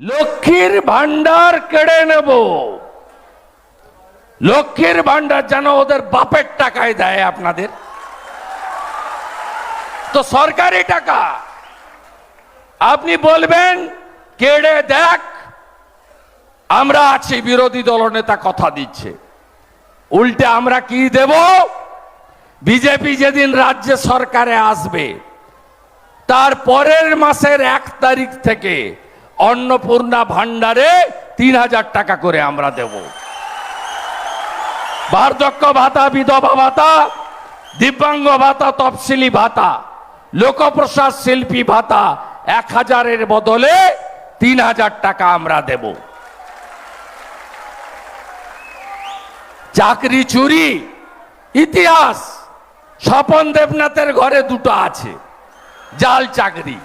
লক্ষ্মীর ভান্ডার কেড়ে নেব। লক্ষ্মীর ভান্ডার যেন ওদের বাপের টাকায় দেয় আপনাদের। তো সরকারি টাকা, আপনি বলবেন, কেড়ে দেখ, আমরা আছি বিরোধী দলনেতা কথা দিচ্ছে। উল্টে আমরা কি দেব? বিজেপি যেদিন রাজ্য সরকারে আসবে, তার পরের মাসের এক তারিখ থেকে অন্নপূর্ণা ভান্ডারে তিন হাজার টাকা করে আমরা দেব। বার্ধক্য ভাতা, বিধবা ভাতা, দিব্যাঙ্গ ভাতা, তফসিলি ভাতা, লোকপ্রসাদ শিল্পী ভাতা এক হাজারের বদলে তিন হাজার টাকা আমরা দেব। চাকরি, চুরি, ইতিহাস, স্বপন দেবনাথের ঘরে দুটো আছে, জাল চাকরি।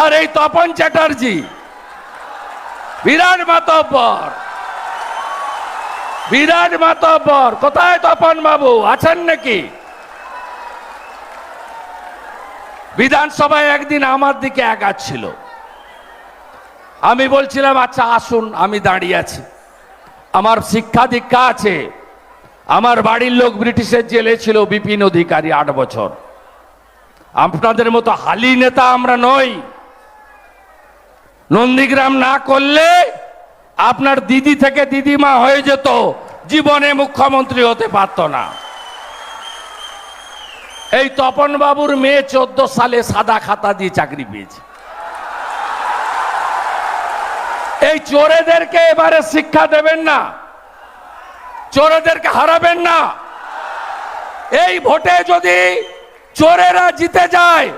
আর এই তপন চ্যাটার্জি, বিরাট মাতব্বর বিরাট মাতব্বর। কোথায় তপন বাবু? আছেন নাকি? বিধানসভায় একদিন আমার দিকে একাচ্ছিল আমি বলছিলাম আচ্ছা আসুন, আমি দাঁড়িয়ে আছি। আমার শিক্ষা দীক্ষা আছে। আমার বাড়ির লোক ব্রিটিশের জেলে ছিল, বিপিন অধিকারী, আট বছর। আপনাদের মতো হালি নেতা আমরা নই। নন্দীগ্রাম না করলে আপনার দিদি থেকে দিদিমা হয়ে যেত, জীবনে মুখ্যমন্ত্রী হতে পারত না। এই তপন বাবুর মেয়ে চোদ্দ সালে সাদা খাতা দিয়ে চাকরি পেয়েছে। এই চোরেদেরকে এবারে শিক্ষা দেবেন না, চোরেদেরকে হারাবেন না। এই ভোটে যদি চোরেরা জিতে যায়,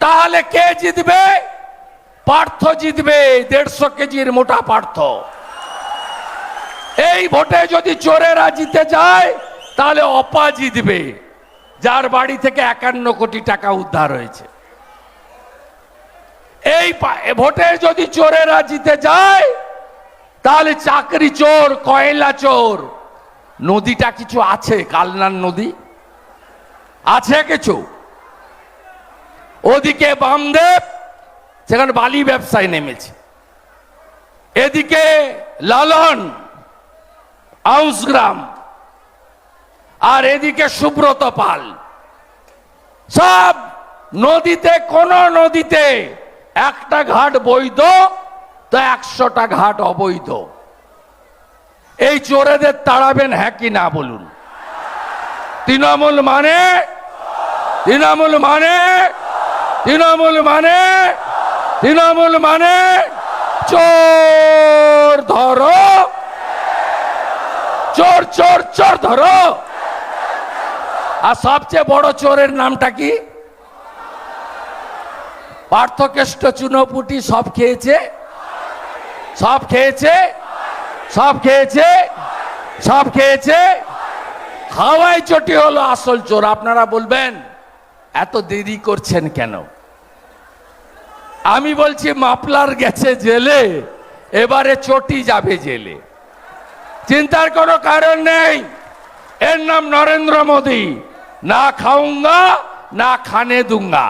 তাহলে কে জিতবে? পার্থ জিতবে দেড়শো কেজির মোটা পার্থ। এই ভোটে যদি চোরেরা জিতে যায়, তাহলে অপা জিতবে, যার বাড়ি থেকে একান্ন কোটি টাকা উদ্ধার হয়েছে। এই ভোটে যদি চোরেরা জিতে যায়, তাহলে চাকরি চোর, কয়লা চোর। নদীটা কিছু আছে, কালনার নদী? আছে কিছু? ওদিকে বামদেব সেখানে বালি ব্যবসায় নেমেছে। এদিকে লালন, আউসগ্রাম, আর এদিকে সুব্রত পাল। সব নদীতে, কোন নদীতে একটা ঘাট বৈধ, তো একশোটা ঘাট অবৈধ। এই চোরেদের তাড়াবেন হ্যাঁ কি না বলুন? তৃণমূল মানে? তৃণমূল মানে? তৃণমূল মানে? তৃণমূল মানে চোর ধরো। চোর চোর চোর ধরো। আর সবচেয়ে বড় চোরের নামটা কি? পার্থকেষ্ট চুনোপুটি সব খেয়েছে? সব খেয়েছে? সব খেয়েছে? সব খেয়েছে? হাওয়াই চটি হলো আসল চোর। আপনারা বলবেন, এত দেরি করছেন কেন? আমি বলছি মাপলার গেছে জেলে, এবারে চটি যাবে জেলে। চিন্তার কোনো কারণ নেই। এর নাম নরেন্দ্র মোদী। না খাউঙ্গা না খানে দুঙ্গা।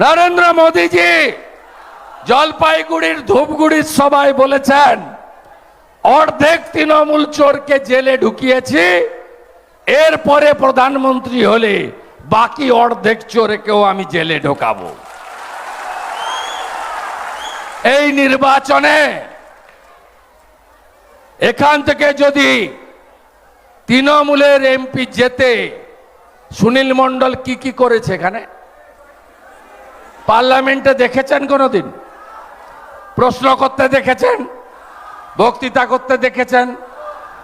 নরেন্দ্র মোদীজি জলপাইগুড়ির ধূপগুড়ির সবাই বলেছেন, অর্ধেক তৃণমূল চোরকে জেলে ঢুকিয়েছি, এরপরে প্রধানমন্ত্রী হলে বাকি অর্ধেক চোরকেও আমি জেলে ঢোকাবো। এই নির্বাচনে এখান থেকে যদি তৃণমূলের এমপি যেতে সুনীল মণ্ডল কি কি করেছে এখানে? পার্লামেন্টে দেখেছেন কোনোদিন? প্রশ্ন করতে দেখেছেন? বক্তৃতা করতে দেখেছেন?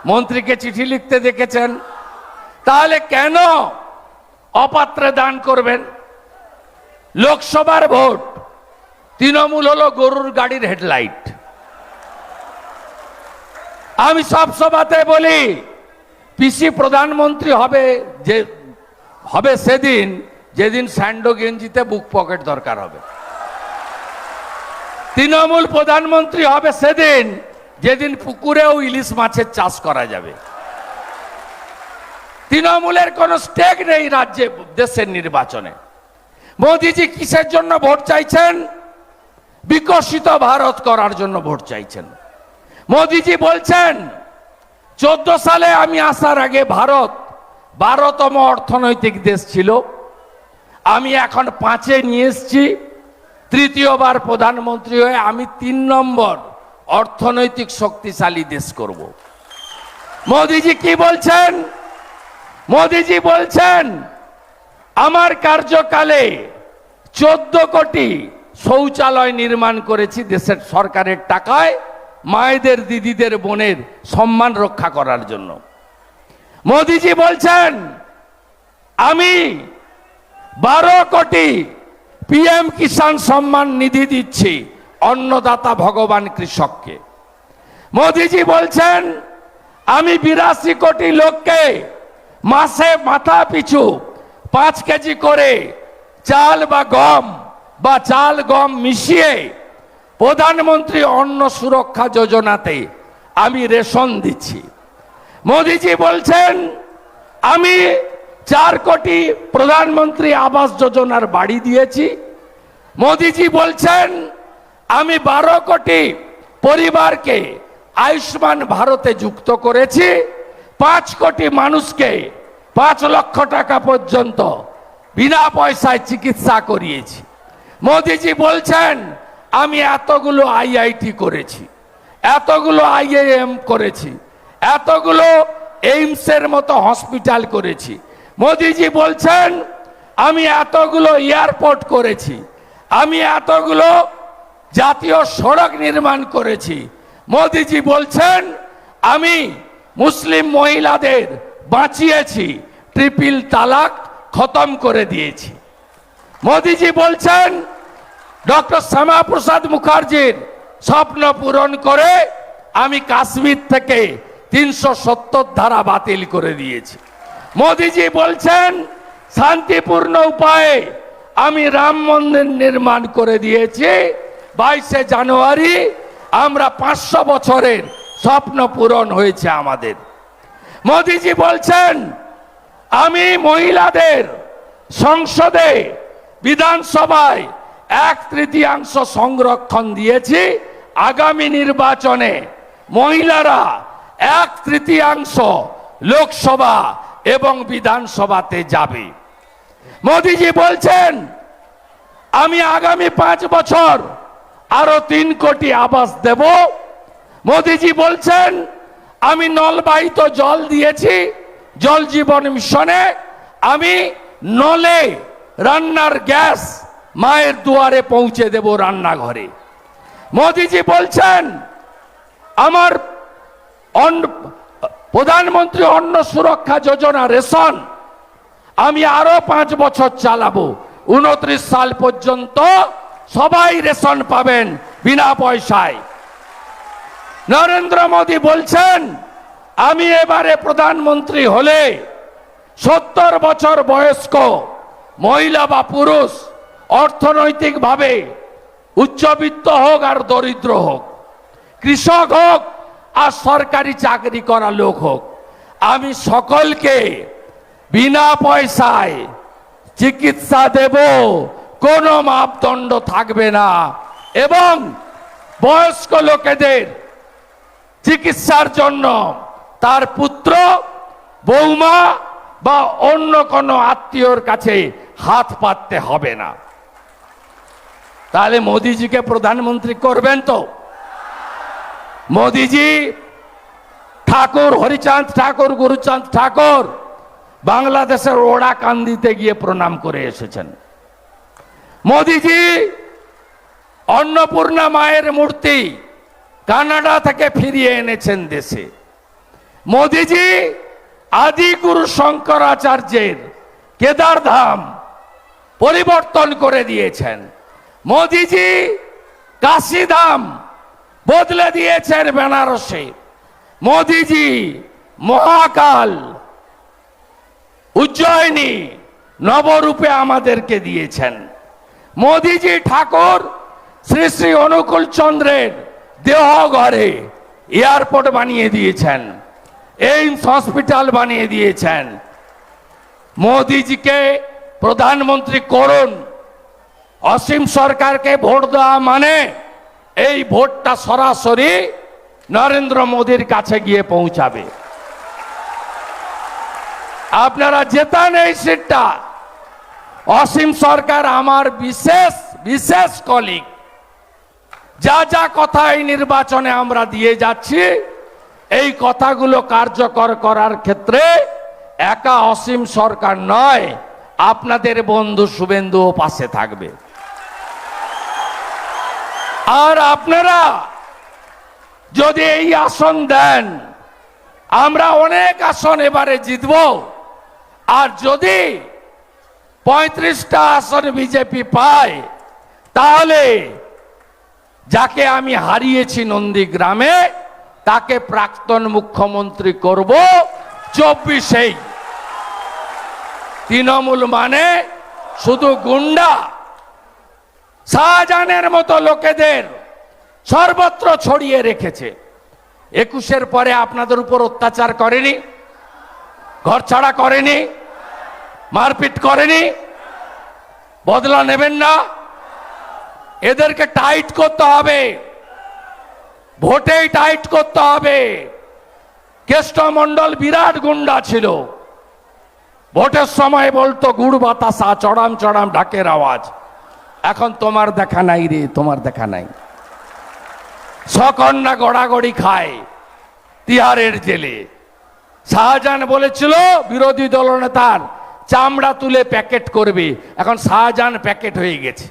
মন্ত্রীকে চিঠি লিখতে দেখেছেন? তাহলে কেন অপাত্রে দান করবেন? লোকসভার ভোট তৃণমূল হলো গরুর গাড়ির হেডলাইট। আমি সব সভাতে বলি, পিসি প্রধানমন্ত্রী হবে যে, হবে সেদিন, যেদিন স্যান্ডো গেঞ্জিতে বুক পকেট দরকার হবে। তৃণমূল প্রধানমন্ত্রী হবে সেদিন, যেদিন পুকুরেও ইলিশ মাছের চাষ করা যাবে। তৃণমূলের কোনো স্টেক নেই রাজ্যে, দেশের নির্বাচনে। মোদিজি কিসের জন্য ভোট চাইছেন? বিকশিত ভারত করার জন্য ভোট চাইছেন। মোদিজি বলছেন, চোদ্দ সালে আমি আসার আগে ভারত বারোতম অর্থনৈতিক দেশ ছিল। আমি এখন পাঁচে নিয়ে এসছি। তৃতীয়বার প্রধানমন্ত্রী হয়ে আমি তিন নম্বর অর্থনৈতিক শক্তিশালী দেশ করব। মোদিজি কি বলছেন? মোদিজি বলছেন, আমার কার্যকালে চোদ্দ কোটি শৌচালয় নির্মাণ করেছি দেশের সরকারের টাকায়, মায়েদের, দিদিদের, বোনের সম্মান রক্ষা করার জন্য। মোদিজি বলছেন, আমি বারো কোটি পিএম কিষাণ সম্মান নিধি দিচ্ছি অন্নদাতা ভগবান কৃষককে। মোদিজি বলছেন, আমি বিরাশি কোটি লোককে মাসে মাথা পিছু পাঁচ কেজি করে চাল বা গম বা চাল গম মিশিয়ে প্রধানমন্ত্রী অন্ন সুরক্ষা যোজনাতে আমি রেশন দিচ্ছি। মোদিজি বলছেন, আমি চার কোটি প্রধানমন্ত্রী আবাস যোজনার বাড়ি দিয়েছি। মোদিজি বলছেন, আমি বারো কোটি পরিবারকে আয়ুষ্মান ভারতে যুক্ত করেছি। পাঁচ কোটি মানুষকে পাঁচ লক্ষ টাকা পর্যন্ত বিনা পয়সায় চিকিৎসা করিয়েছি। মোদিজি বলছেন, আমি এতগুলো আইআইটি করেছি, এতগুলো আইআইএম করেছি, এতগুলো এইমসের মতো হসপিটাল করেছি। মোদিজি বলছেন, আমি এতগুলো এয়ারপোর্ট করেছি, আমি এতগুলো জাতীয় সড়ক নির্মাণ করেছি। মোদিজি বলছেন, আমি মুসলিম মহিলাদের বাঁচিয়েছি, ট্রিপল তালাক খতম করে দিয়েছি। মোদিজি বলছেন ডক্টর শ্যামাপ্রসাদ মুখার্জির স্বপ্ন পূরণ করে আমি কাশ্মীর থেকে তিনশো সত্তর ধারা বাতিল করে দিয়েছি। মোদিজি বলছেন, শান্তিপূর্ণ উপায়ে আমি রাম মন্দির নির্মাণ করে দিয়েছি। বাইশে জানুয়ারি আমরা পাঁচশো বছরের স্বপ্ন পূরণ হয়েছে আমাদের। মোদিজি বলছেন, আমি মহিলাদের সংসদে বিধানসভায় এক তৃতীয়াংশ সংরক্ষণ দিয়েছি আগামী নির্বাচনে। মহিলারা এক তৃতীয়াংশ লোকসভা এবং বিধানসভাতে যাবে। মোদিজি বলছেন, আমি আগামী পাঁচ বছর আরও তিন কোটি আবাস দেব। মোদিজি বলছেন, আমি নলবাহিত জল দিয়েছি, জল জীবন মিশনে, আমি নলে রান্নার গ্যাস মায়ের দুয়ারে পৌঁছে দেব রান্নাঘরে। মোদিজি বলছেন, আমার প্রধানমন্ত্রী অন্ন সুরক্ষা যোজনা রেশন আমি আরও পাঁচ বছর চালাবো। উনত্রিশ সাল পর্যন্ত সবাই রেশন পাবেন বিনা পয়সায়। নরেন্দ্র মোদী বলছেন, আমি এবারে প্রধানমন্ত্রী হলে সত্তর বছর বয়স্ক মহিলা বা পুরুষ অর্থনৈতিকভাবে উচ্চবিত্ত হোক আর দরিদ্র হোক, কৃষক হোক আর সরকারি চাকরি করা লোক হোক, আমি সকলকে বিনা পয়সায় চিকিৎসা দেব, কোনো মাপদণ্ড থাকবে না। এবং বয়স্ক লোকেদের চিকিৎসার জন্য তার পুত্র বৌমা বা অন্য কোনো আত্মীয়র কাছে হাত পাততে হবে না। তাহলে মোদিজিকে প্রধানমন্ত্রী করবেন তো। মোদিজি, ঠাকুর, হরিচাঁদ ঠাকুর, গুরুচাঁদ ঠাকুর, বাংলাদেশের ওড়া কান্দিতে গিয়ে প্রণাম করে এসেছেন। মোদিজি, অন্নপূর্ণা মায়ের মূর্তি কানাডা থেকে ফিরিয়ে এনেছেন দেশে। মোদিজি আদি গুরু শঙ্করাচার্যের কেদারধাম পরিবর্তন করে দিয়েছেন। মোদিজি কাশিধাম বদলে দিয়েছেন বেনারসে। মোদিজি, মহাকাল উজ্জয়িনী নবরূপে আমাদেরকে দিয়েছেন। মোদিজি ঠাকুর, শ্রী শ্রী অনুকূল চন্দ্রের দেহঘরে এয়ারপোর্ট বানিয়ে দিয়েছেন, এইমস হসপিটাল বানিয়ে দিয়েছেন। মোদিজিকে প্রধানমন্ত্রী করুন। অসীম সরকারকে ভোট দেওয়া মানে এই ভোটটা সরাসরি নরেন্দ্র মোদীর কাছে গিয়ে পৌঁছাবে। আপনারা জেতান এই সিটটা। অসীম সরকার আমার বিশেষ বিশেষ কলিগ যা যা কথা এই নির্বাচনে আমরা দিয়ে যাচ্ছি, এই কথাগুলো কার্যকর করার ক্ষেত্রে একা অসীম সরকার নয়, আপনাদের বন্ধু শুভেন্দুও পাশে থাকবে। আর আপনারা যদি এই আসন দেন, আমরা অনেক আসন এবারে জিতব। আর যদি পঁয়ত্রিশটা আসন বিজেপি পায়, তাহলে যাকে আমি হারিয়েছি নন্দীগ্রামে, তাকে প্রাক্তন মুখ্যমন্ত্রী করব চব্বিশেই। তৃণমূল মানে শুধু গুন্ডা। শাহজাহানের মতো লোকেদের সর্বত্র ছড়িয়ে রেখেছে। একুশের পরে আপনাদের উপর অত্যাচার করেনি? ঘর ছাড়া করেনি? মারপিট করেনি? বদলা নেবেন না? এদেরকে টাইট করতে হবে। ভোটেই টাইট করতে হবে। কেষ্টমণ্ডল বিরাট গুন্ডা ছিল। ভোটের সময় বলতো, গুড় বাতাসা, চড়াম চড়াম, ঢাকের আওয়াজ। এখন তোমার দেখা নাই রে, তোমার দেখা নাই। সকন্যা গড়াগড়ি খায় তিহারের জেলে। শাহজাহান বলেছিল, বিরোধী দলনেতার চামড়া তুলে প্যাকেট করবে। এখন শাহজাহান প্যাকেট হয়ে গেছে।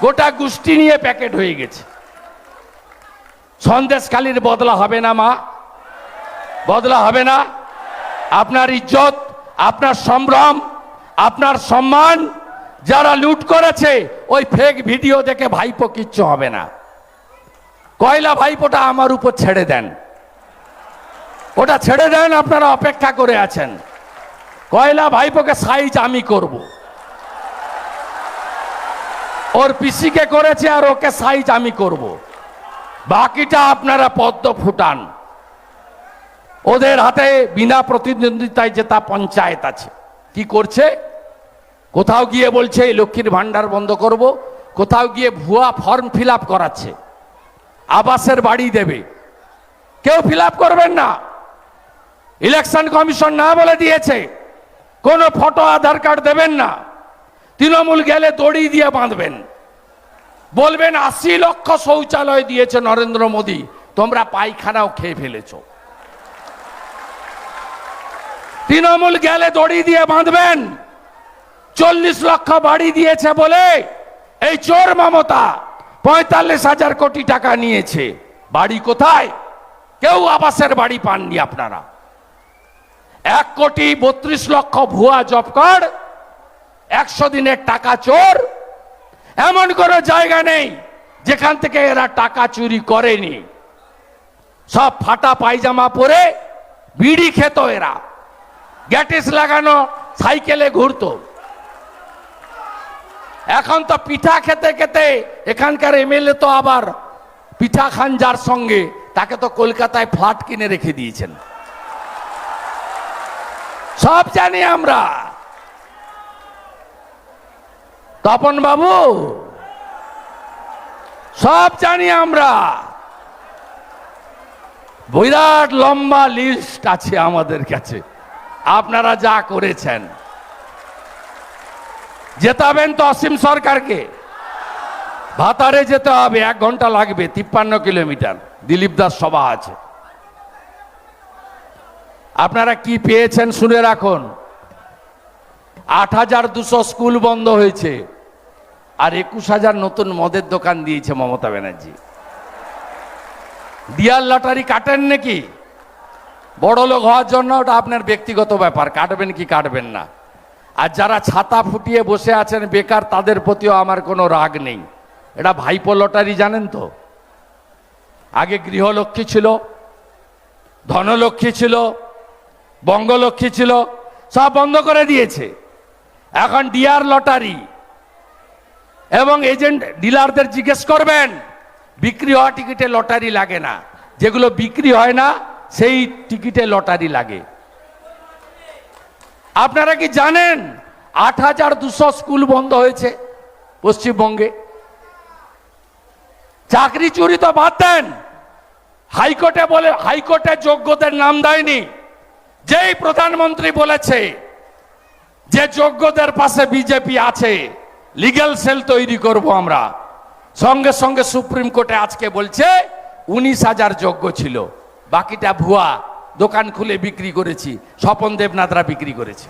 গোটা গোষ্ঠী নিয়ে প্যাকেট হয়ে গেছে। সন্দেশখালীর বদলা হবে না, মা। বদলা হবে না। আপনার ইজ্জত, আপনার সম্ভ্রম, আপনার সম্মান যারা লুট করেছে, ওই ফেক ভিডিও দেখে ভাইপো কিচ্ছু হবে না। কয়লা ভাইপোটা আমার উপর ছেড়ে দেন। ওটা ছেড়ে দেন, আপনারা অপেক্ষা করে আছেন। কয়লা ভাইপোকে সাইজ আমি করব। ওর পিসিকে করেছে আর ওকে সাইজ আমি করব। বাকিটা আপনারা পদ্ম ফুটান। ওদের হাতে বিনা প্রতিদ্বন্দ্বিতায় জেতা পঞ্চায়েত আছে। কি করছে? কোথাও গিয়ে বলছে, এই লক্ষ্মীর ভান্ডার বন্ধ করব। কোথাও গিয়ে ভুয়া ফর্ম ফিল করাচ্ছে। আবাসের বাড়ি দেবে। কেউ ফিল করবেন না। ইলেকশন কমিশন না বলে দিয়েছে। কোনো ফটো আধার কার্ড দেবেন না। তৃণমূল গেলে দড়ি দিয়ে বাঁধবেন। বলবেন, আশি লক্ষ শৌচালয় দিয়েছে নরেন্দ্র মোদী। তোমরা পায়খানাও খেয়ে ফেলেছ। তৃণমূল গেলে দড়ি দিয়ে বাঁধবেন। চল্লিশ লক্ষ বাড়ি দিয়েছে বলে এই চোর মমতা পঁয়তাল্লিশ হাজার কোটি টাকা নিয়েছে। বাড়ি কোথায়? কেউ আবাসের বাড়ি পাননি আপনারা। এক কোটি বত্রিশ লক্ষ ভুয়া জব কার্ড, একশো দিনের টাকা চোর, এমন কোনো জায়গা নেই যেখান থেকে এরা টাকা চুরি করেনি। সব ফাটা পায়জামা পরে বিড়ি খেত এরা। গ্যাটিস লাগানো সাইকেলে ঘুরতো। এখন তো পিঠা খেতে খেতে এখানকার এমএলএ তো আবার পিঠা খান যার সঙ্গে, তাকে তো কলকাতায় ফ্ল্যাট কিনে রেখে দিয়েছেন। সব জানি আমরা। তপন বাবু সব জানি আমরা। বিরাট লম্বা লিস্ট আছে আমাদের কাছে। আপনারা যা করেছেন। জেতাবেন তো অসীম সরকারকে। ভাতারে যেতে হবে, এক ঘণ্টা লাগবে, তিপ্পান্ন কিলোমিটার। দিলীপ দাস সভা আছে। আপনারা কি পেয়েছেন শুনে রাখুন। আট হাজার দুশো স্কুল বন্ধ হয়েছে। আর একুশ হাজার নতুন মদের দোকান দিয়েছে মমতা ব্যানার্জি। ডিয়ার লটারি কাটেন নাকি? বড় লোক হওয়ার জন্য ওটা আপনার ব্যক্তিগত ব্যাপার, কাটবেন কি কাটবেন না। আর যারা ছাতা ফুটিয়ে বসে আছেন বেকার, তাদের প্রতিও আমার কোনো রাগ নেই। এটা ভাইপো লটারি, জানেন তো? আগে গৃহলক্ষ্মী ছিল, ধনলক্ষ্মী ছিল, বঙ্গলক্ষ্মী ছিল, সব বন্ধ করে দিয়েছে। এখন ডিয়ার লটারি। এবং এজেন্ট ডিলারদের জিজ্ঞেস করবেন, বিক্রি হওয়া টিকিটে লটারি লাগে না। যেগুলো বিক্রি হয় না, সেই টিকিটে লটারি লাগে। আপনারা কি জানেন আট হাজার দুশো স্কুল বন্ধ হয়েছে পশ্চিমবঙ্গে? চাকরি চুরি তো বাদ দেন। হাইকোর্টে বলে, হাইকোর্টে যোগ্যদের নাম দেয়নি। যেই প্রধানমন্ত্রী বলেছে যে যোগ্যদের পাশে বিজেপি আছে, লিগ্যাল সেল তৈরি করব আমরা। সঙ্গে সঙ্গে সুপ্রিম কোর্টে আজকে বলছে, উনিশ হাজার যোগ্য ছিল, বাকিটা ভুয়া। দোকান খুলে বিক্রি করেছি, স্বপন দেবনাথরা বিক্রি করেছে।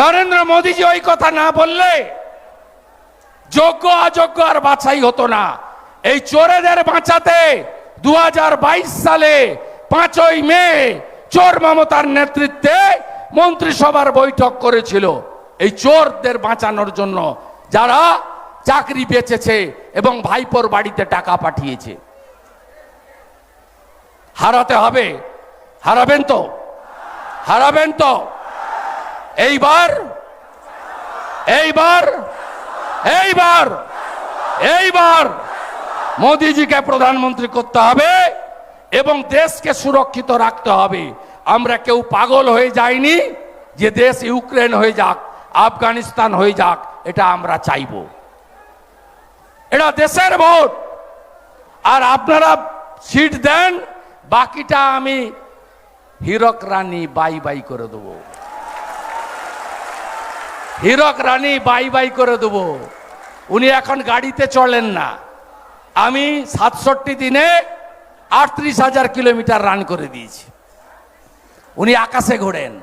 নরেন্দ্র মোদীজি ওই কথা না বললে যোগ্য অযোগ্য আর বাছাই হতো না। এই চোরেদের বাঁচাতে দু সালে পাঁচই মে চোর মমতার নেতৃত্বে মন্ত্রিসভার বৈঠক করেছিল। এই চোরদের বাঁচানোর জন্য যারা চাকরি বেচেছে এবং ভাইপোর বাড়িতে টাকা পাঠিয়েছে। হারাতে হবে। হারাবেন তো? হারাবেন তো? এইবার? এইবার? এইবার? এইবার মোদিজিকে প্রধানমন্ত্রী করতে হবে এবং দেশকে সুরক্ষিত রাখতে হবে। আমরা কেউ পাগল হয়ে যাইনি যে দেশ ইউক্রেন হয়ে যাক, আফগানিস্তান হয়ে যাক, এটা আমরা চাইব। এটা দেশের ভোট। আর আপনারা সিট দেন বাকিটা আমি হীরক রানী বাই বাই করে দেবো। হীরক রানী বাই বাই করে দেবো। উনি এখন গাড়িতে চলেন না। আমি সাতষট্টি দিনে আটত্রিশ হাজার কিলোমিটার রান করে দিয়েছি। উনি আকাশে ঘোরেন।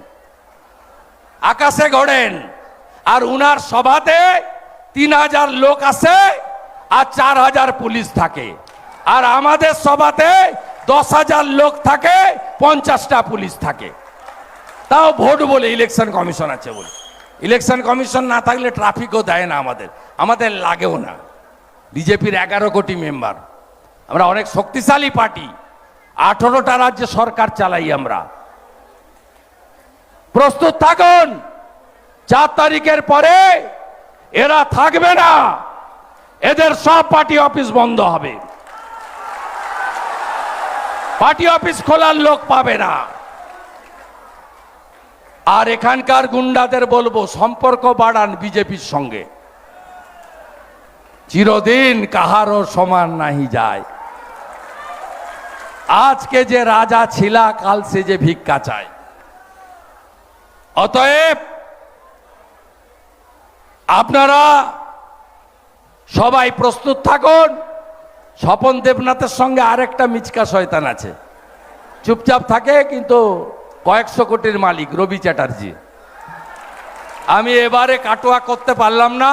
আকাশে ঘোরেন। আর উনার সভাতে তিন হাজার লোক আসে আর চার হাজার পুলিশ থাকে। আর আমাদের সভাতে দশ হাজার লোক থাকে, পঞ্চাশটা পুলিশ থাকে। তাও ভোট বলে ইলেকশন কমিশন আছে বলে। ইলেকশন কমিশন না থাকলে ট্রাফিকও দেয় না আমাদের। আমাদের লাগেও না। বিজেপির এগারো কোটি মেম্বার। আমরা অনেক শক্তিশালী পার্টি। আঠারোটা রাজ্যে সরকার চালাই আমরা। প্রস্তুত থাকুন। চার তারিখের পরে এরা থাকবে না। এদের সব পার্টি অফিস বন্ধ হবে। পার্টি অফিস খোলার লোক পাবে না। আর এখানকার গুন্ডাদের বলব, সম্পর্ক বাড়ান বিজেপির সঙ্গে। চিরদিন কাহারও সমান নাহি যায়। আজকে যে রাজা ছিলা, কাল সে যে ভিক্ষা চায়। অতএব, আপনারা সবাই প্রস্তুত থাকুন। স্বপন দেবনাথের সঙ্গে আরেকটা মিচকা শয়তান আছে। চুপচাপ থাকে কিন্তু কয়েকশো কোটির মালিক, রবি চ্যাটার্জি। আমি এবারে কাটোয়া করতে পারলাম না,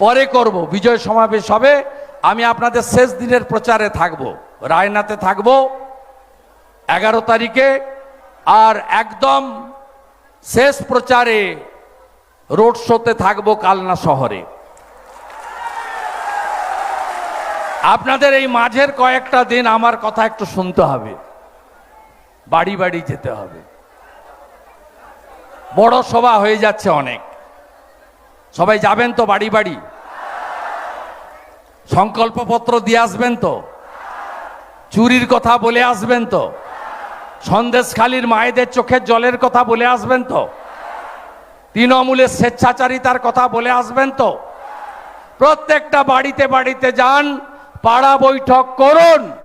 পরে করব, বিজয় সমাবেশ হবে। আমি আপনাদের শেষ দিনের প্রচারে থাকব, রায়নাতে থাকব এগারো তারিখে। আর একদম শেষ প্রচারে রোড শোতে থাকব কালনা শহরে। আপনাদের এই মাঝের কয়েকটা দিন আমার কথা একটু শুনতে হবে। বাড়ি বাড়ি যেতে হবে। বড় সভা হয়ে যাচ্ছে অনেক। সবাই যাবেন তো বাড়ি বাড়ি? সংকল্পপত্র দিয়ে আসবেন তো? চুরির কথা বলে আসবেন তো? সন্দেশখালীর মায়েদের চোখের জলের কথা বলে আসবেন তো? তৃণমূলের স্বেচ্ছাচারিতার কথা বলে আসবেন তো? প্রত্যেকটা বাড়িতে বাড়িতে যান। পাড়া বৈঠক করুন।